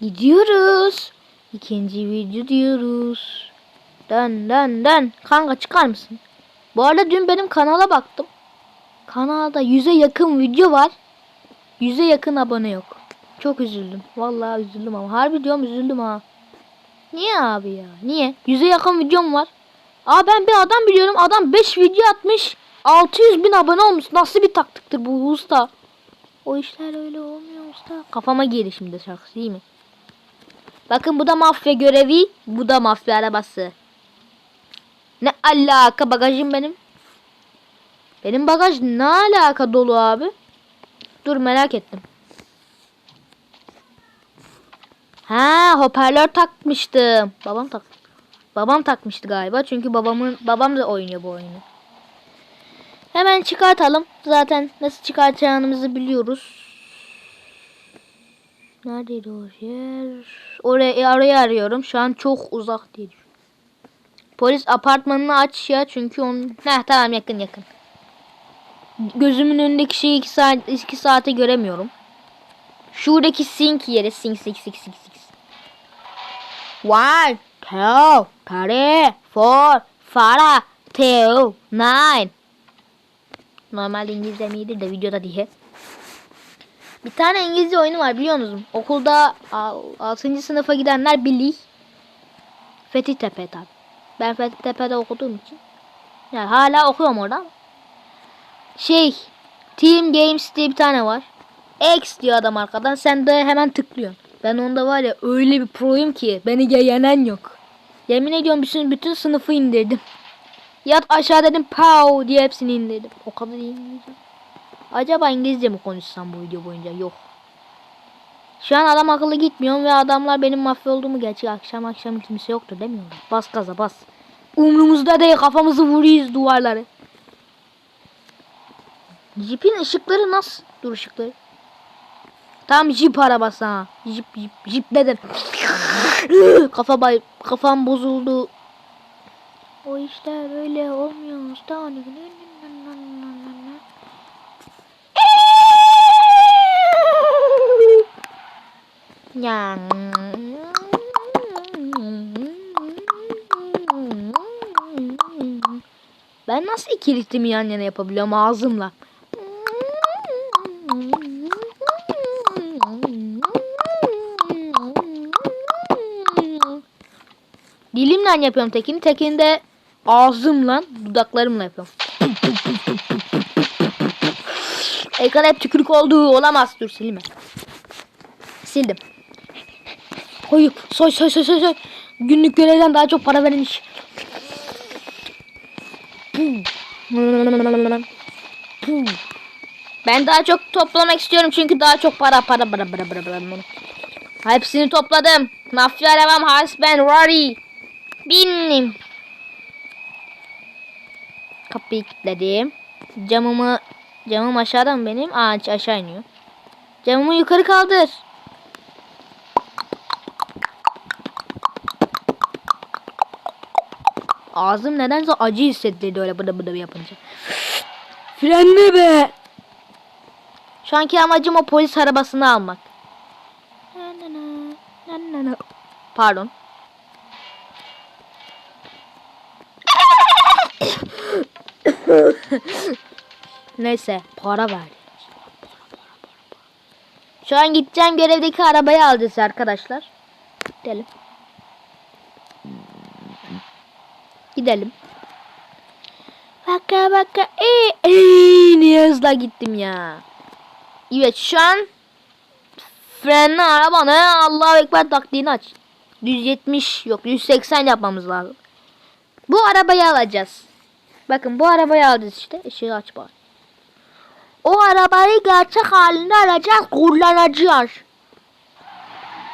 Gidiyoruz. İkinci video diyoruz. Dön dön dön. Kanka çıkar mısın? Bu arada dün benim kanala baktım. Kanalda yüze yakın video var. Yüze yakın abone yok. Çok üzüldüm. Vallahi üzüldüm ama. Harbi diyorum üzüldüm ha. Niye abi ya? Niye? Yüze yakın videom var. Aa ben bir adam biliyorum. Adam 5 video atmış. 600 bin abone olmuş. Nasıl bir taktiktir bu usta? O işler öyle olmuyor usta. Kafama girdi şimdi şarkısı değil mi? Bakın bu da mafya görevi. Bu da mafya arabası. Ne alaka bagajım benim? Benim bagaj ne alaka dolu abi? Dur merak ettim. Ha hoparlör takmıştım. Babam tak. Babam takmıştı galiba çünkü babamın babam da oynuyor bu oyunu. Hemen çıkartalım. Zaten nasıl çıkartacağımızı biliyoruz. Neredeydi o yer? Oraya arayı arıyorum. Şu an çok uzak düşünüyorum. Polis apartmanını aç ya çünkü onun... Heh tamam yakın yakın. Gözümün önündeki şeyi 2 saat 2 saate göremiyorum. Şuradaki sink yeri sink sink sink sink sink. One, two, three, four, five, two, nine. Normalde İngilizcem iyidir de videoda diye. Bir tane İngilizce oyunu var biliyor musunuz? Okulda 6. sınıfa gidenler bilir. Fethi Tepe tabi. Ben Fethi Tepe'de okuduğum için. Yani hala okuyorum orada. Şey, Team Games diye bir tane var. X diyor adam arkadan. Sen de hemen tıklıyorsun. Ben onda var ya öyle bir proyum ki beni yenen yok. Yemin ediyorum bütün, bütün sınıfı indirdim. Yat aşağı dedim pow diye hepsini indirdim. O kadar iyi İngilizce. Acaba İngilizce mi konuşsam bu video boyunca? Yok. Şu an adam akıllı gitmiyorum ve adamlar benim mafya olduğumu gerçi akşam akşam kimse yoktu demiyorlar. Bas gaza bas. Umrumuzda değil kafamızı vuruyoruz duvarları. Jeep'in ışıkları nasıl? Dur ışıkları. Tam Jeep arabası ha. Jeep Jeep Jeep dedim. Kafa bay kafam bozuldu. O işler öyle olmuyor usta. Nasıl iki ritmi yan yana yapabiliyorum ağzımla? Dilimle yapıyorum tekini. Tekini de ağzımla, dudaklarımla yapıyorum. Ekran hep tükürük olduğu olamaz. Dur silme. Sildim. Koy, soy soy soy soy soy. Günlük görevden daha çok para verilmiş. Ben daha çok toplamak istiyorum çünkü daha çok para para para para para para. Hepsini topladım. Mafya arabam has ben Rory. Bindim. Kapıyı kilitledim. Camımı camım aşağıda mı benim? Aa aşağı iniyor. Camımı yukarı kaldır. Ağzım nedense acı hissettirdi öyle bıdı bıdı yapınca. Frenle be. Şu anki amacım o polis arabasını almak. Pardon. Neyse para verdi. Şu an gideceğim görevdeki arabayı alacağız arkadaşlar. Gidelim. Gidelim. Baka baka ee, ee, niye hızla gittim ya. Evet şu an frenli arabanı Allahu Ekber taktiğini aç. 170 yok 180 yapmamız lazım. Bu arabayı alacağız. Bakın bu arabayı alacağız işte. Işığı aç bari. O arabayı gerçek halinde alacağız. Kullanacağız.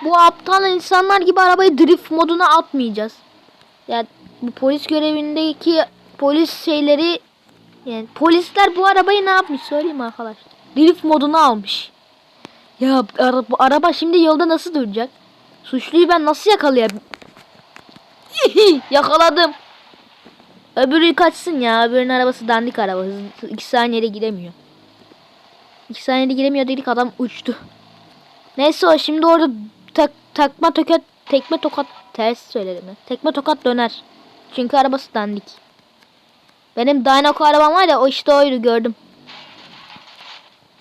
Bu aptal insanlar gibi arabayı drift moduna atmayacağız. Yani bu polis görevindeki polis şeyleri yani polisler bu arabayı ne yapmış söyleyeyim arkadaşlar. Drift moduna almış. Ya ara, bu araba şimdi yolda nasıl duracak? Suçluyu ben nasıl yakalayabilirim? Yakaladım. Öbürü kaçsın ya. Öbürünün arabası dandik araba. Hızlı, iki saniyede gidemiyor. İki saniyede gidemiyor dedik adam uçtu. Neyse o şimdi orada tak takma tokat tekme tokat ters söyledim ya. Tekme tokat döner. Çünkü arabası dandik. Benim Dynaco arabam var ya o işte oydu gördüm.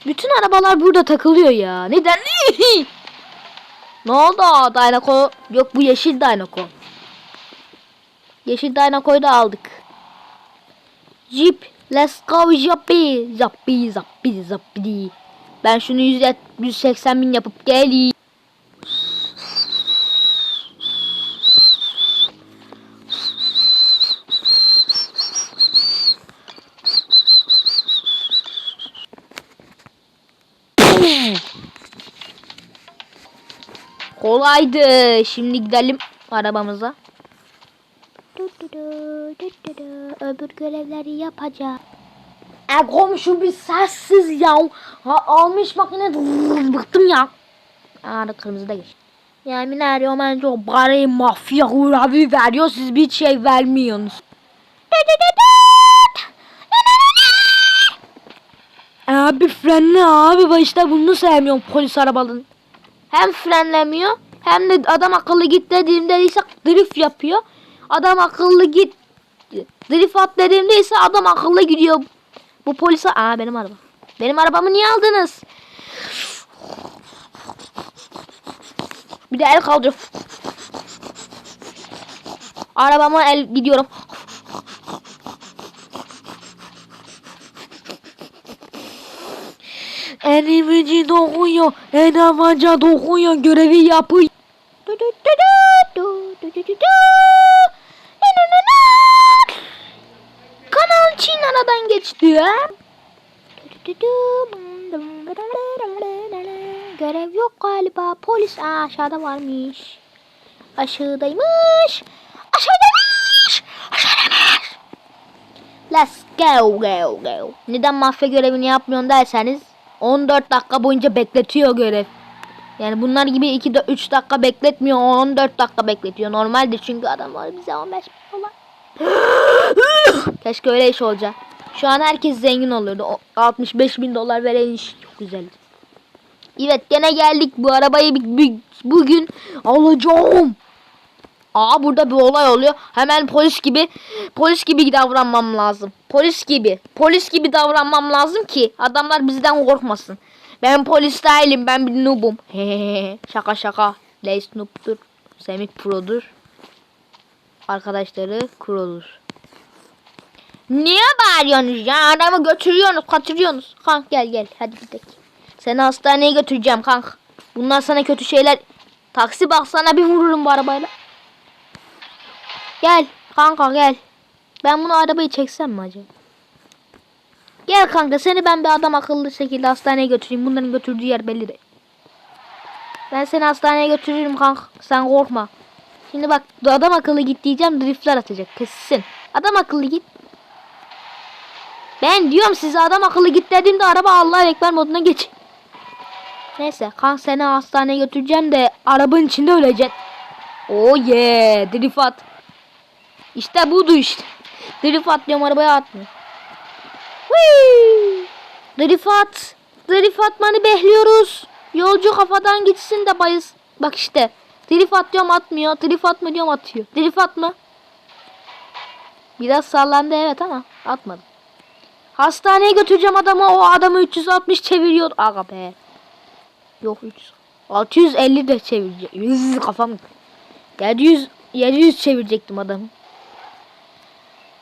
Bütün arabalar burada takılıyor ya. Neden? ne oldu? Dynaco yok bu yeşil Dynaco. Yeşil Dynaco'yu da aldık. Jeep let's go Jeepy. Zappi zappi zappi. Ben şunu 100, 180 bin yapıp geleyim. Kolaydı. Şimdi gidelim arabamıza. Öbür görevleri yapacağım. E komşu bir sessiz ya. Ha, almış makine bıktım ya. Aa kırmızı da geç. Yemin ediyorum ben çok bari mafya hurabi veriyor siz bir şey vermiyorsunuz. Abi frenle abi ben işte bunu sevmiyorum polis arabaların. Hem frenlemiyor hem de adam akıllı git dediğimde ise drift yapıyor. Adam akıllı git drift at dediğimde ise adam akıllı gidiyor. Bu polise aa benim araba. Benim arabamı niye aldınız? Bir de el kaldırıyor. Arabama el gidiyorum. Elimici dokuyor, en amaca dokuyor, görevi yapıyor. Kanal Çin aradan geçti. Görev yok galiba. Polis Aa, aşağıda varmış. Aşağıdaymış. Aşağıdaymış. Aşağıdaymış. Let's go go go. Neden mafya görevini yapmıyorsun derseniz 14 dakika boyunca bekletiyor görev. Yani bunlar gibi 2 3 dakika bekletmiyor 14 dakika bekletiyor. Normaldir çünkü adamlar bize 15 dolar. Keşke öyle iş olacak. Şu an herkes zengin olurdu. O 65 bin dolar veren iş çok güzeldi. Evet gene geldik bu arabayı bugün alacağım. Aa burada bir olay oluyor. Hemen polis gibi polis gibi davranmam lazım. Polis gibi. Polis gibi davranmam lazım ki adamlar bizden korkmasın. Ben polis değilim. Ben bir noobum. şaka şaka. Lace noob'dur. Semih pro'dur. Arkadaşları kurudur. Niye bağırıyorsunuz ya? Adamı götürüyorsunuz, kaçırıyorsunuz. Kank gel gel. Hadi gidelim. Seni hastaneye götüreceğim kank. Bunlar sana kötü şeyler. Taksi baksana bir vururum bu arabayla. Gel kanka gel. Ben bunu arabayı çeksem mi acaba? Gel kanka seni ben bir adam akıllı şekilde hastaneye götüreyim. Bunların götürdüğü yer belli de. Ben seni hastaneye götürürüm kanka. Sen korkma. Şimdi bak adam akıllı git diyeceğim driftler atacak kesin. Adam akıllı git. Ben diyorum size adam akıllı git dediğimde araba Allah'a ekber moduna geç. Neyse kanka seni hastaneye götüreceğim de arabanın içinde öleceksin. Oh yeah drift at. İşte budur işte. Drift atlıyorum arabaya atmıyor. Drift at. Drift atmanı bekliyoruz. Yolcu kafadan gitsin de bayız. Bak işte. Drift atıyorum atmıyor. Drift atma diyorum atıyor. Drift atma. Biraz sallandı evet ama atmadım. Hastaneye götüreceğim adamı. O adamı 360 çeviriyor. Aga be. Yok 300. 650 de çevirecek. 100 kafam. 700 700 çevirecektim adamı.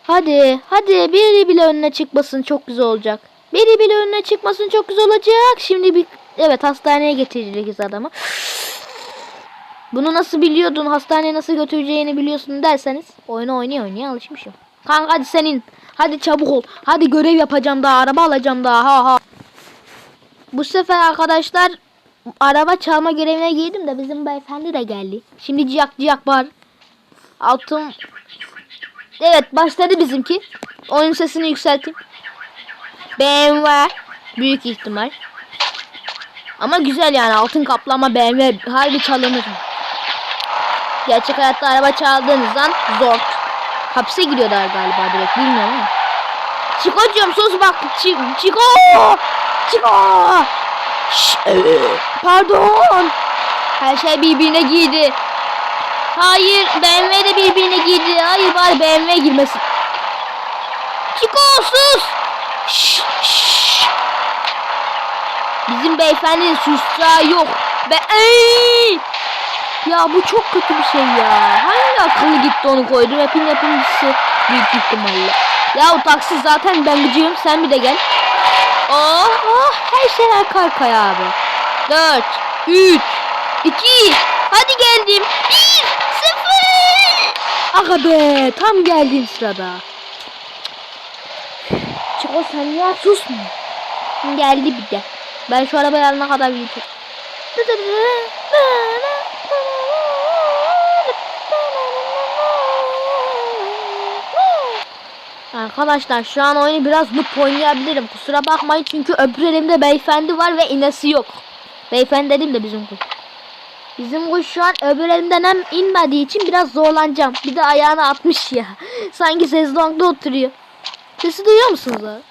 Hadi, hadi biri bile önüne çıkmasın çok güzel olacak. Biri bile önüne çıkmasın çok güzel olacak. Şimdi bir evet hastaneye getireceğiz adamı. Bunu nasıl biliyordun? Hastaneye nasıl götüreceğini biliyorsun derseniz oyunu oynaya oynaya alışmışım. Kanka hadi senin. Hadi çabuk ol. Hadi görev yapacağım daha. Araba alacağım daha. Ha ha. Bu sefer arkadaşlar araba çalma görevine girdim de bizim beyefendi de geldi. Şimdi ciyak ciyak var. Altın. Evet başladı bizimki. Oyun sesini yükselteyim. BMW. Büyük ihtimal. Ama güzel yani altın kaplama BMW harbi çalınır. Gerçek hayatta araba çaldığınızdan zor. Hapse giriyorlar galiba direkt bilmiyorum ama. Çiko'cum sus bak. Çi- Çiko. Çiko. Pardon. Her şey birbirine giydi. Hayır BMW de birbirine giydi. Hayır bari BMW girmesin. Çiko sus. Şşş, şşş. Bizim beyefendinin susacağı yok. Be Ey! Ya bu çok kötü bir şey ya. Hangi akıllı gitti onu koydu? Hepin yapımcısı büyük ihtimalle. Ya o taksi zaten ben gıcığım. Sen bir de gel. Oh, oh her şey arka arkaya abi. 4, 3, 2, hadi geldim. 1, 0. Aga be tam geldiğim sırada. Çiko sen ya susma. Geldi bir de. Ben şu arabayı alana kadar gideceğim. Arkadaşlar şu an oyunu biraz noob oynayabilirim. Kusura bakmayın çünkü öbür elimde beyefendi var ve inesi yok. Beyefendi dedim de bizim kuş. Bizim kuş şu an öbür elimden hem inmediği için biraz zorlanacağım. Bir de ayağını atmış ya. Sanki sezlongda oturuyor. Sesi duyuyor musunuz abi?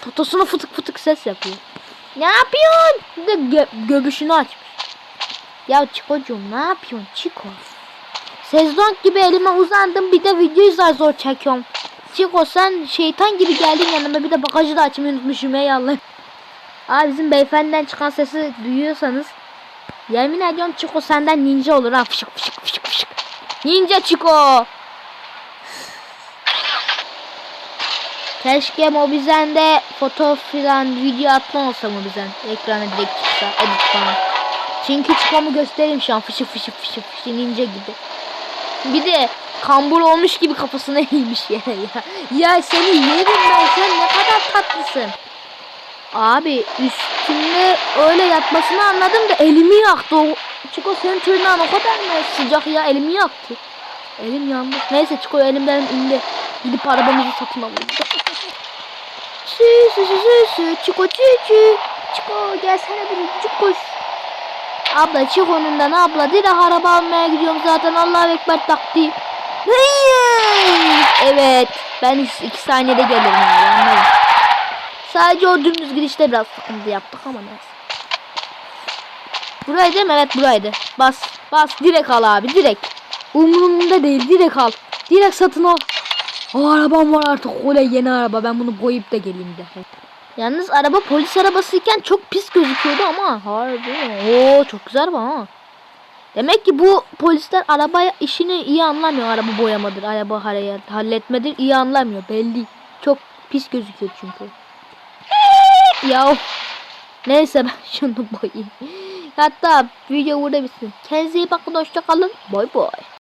Fotosunu fıtık fıtık ses yapıyor. Ne yapıyorsun? Bir de gö- göbüşünü açmış. Ya Çikocuğum ne yapıyorsun Çiko? Sezlong gibi elime uzandım bir de videoyu zar zor çekiyorum. Çiko sen şeytan gibi geldin yanıma bir de bagajı da açmayı unutmuşum ey Allah. Aa bizim beyefendiden çıkan sesi duyuyorsanız yemin ediyorum Çiko senden ninja olur ha fışık fışık fışık fışık. Ninja Çiko. Keşke Mobizen'de foto filan video atma olsa Mobizen. Ekrana direkt çıksa edit falan. Çünkü Çiko'mu göstereyim şu an fışı fışı fışı fışı ninja gibi. Bir de kambur olmuş gibi kafasına eğmiş ya. Ya seni yerim ben sen ne kadar tatlısın. Abi üstünde öyle yatmasını anladım da elimi yaktı o. Çiko senin tırnağın o kadar mı sıcak ya elimi yaktı. Elim yandı. Neyse Çiko elimden indi. Gidip arabamızı satın alalım. Sü sü sü sü sü Çiko çü çü. Çiko gelsene bir Çiko. Abla çık önümden abla. Direkt araba almaya gidiyorum zaten. Allahu Ekber taktiği. Hayır. Evet. Ben iki, saniyede gelirim abi. Sadece o dümdüz gidişte biraz sıkıntı yaptık ama neyse. Buraydı mi? Evet buraydı. Bas. Bas. Direkt al abi. Direkt. Umurumda değil. Direkt al. Direkt satın al. O arabam var artık. Oley yeni araba. Ben bunu boyayıp da geleyim de. Yalnız araba polis arabasıyken çok pis gözüküyordu ama harbi. Oo çok güzel araba ha. Demek ki bu polisler araba işini iyi anlamıyor. Araba boyamadır, araba halletmedir iyi anlamıyor belli. Çok pis gözüküyor çünkü. Ya neyse ben şunu boyayayım. Hatta video burada bitsin. Kendinize iyi bakın hoşça kalın. Bay bay.